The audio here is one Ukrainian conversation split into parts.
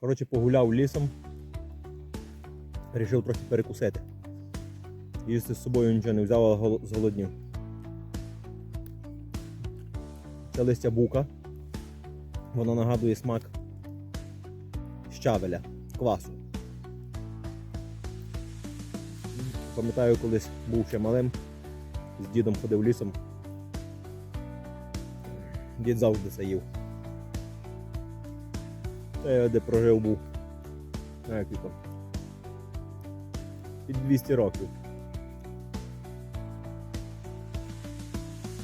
Коротше, погуляв лісом. Рішив трохи перекусити. Їсти з собою нічого не взяв, а гол- зголоднів. Це листя бука. Воно нагадує смак щавеля, квасу. Пам'ятаю, колись був ще малим, з дідом ходив лісом. Дід завжди це їв. Та я де прожив був. Ну, як там. Під 200 років.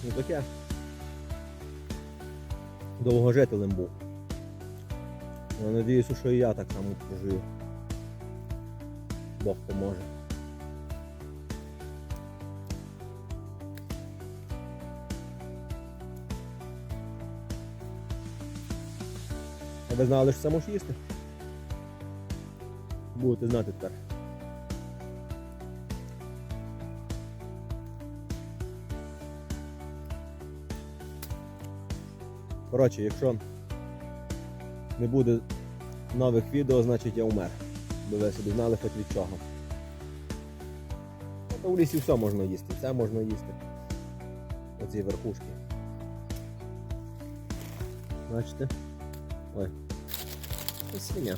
Ну таке. Довгожителем був. Я надіюся, що і я так само прожив. Бог поможе. Ви знали, що це можеш їсти? Будете знати тепер. Коротше, якщо не буде нових відео, значить я умер. Бо ви собі знали хоч від чого. Ну, то в лісі все можна їсти, це можна їсти. Оці верхушки. Бачите? Ой. Це свиня.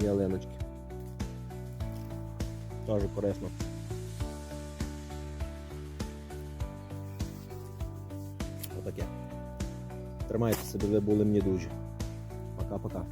Ялиночки. Тоже корисно. Отаке. Тримайте себе, ви були мені дуже. Пока-пока.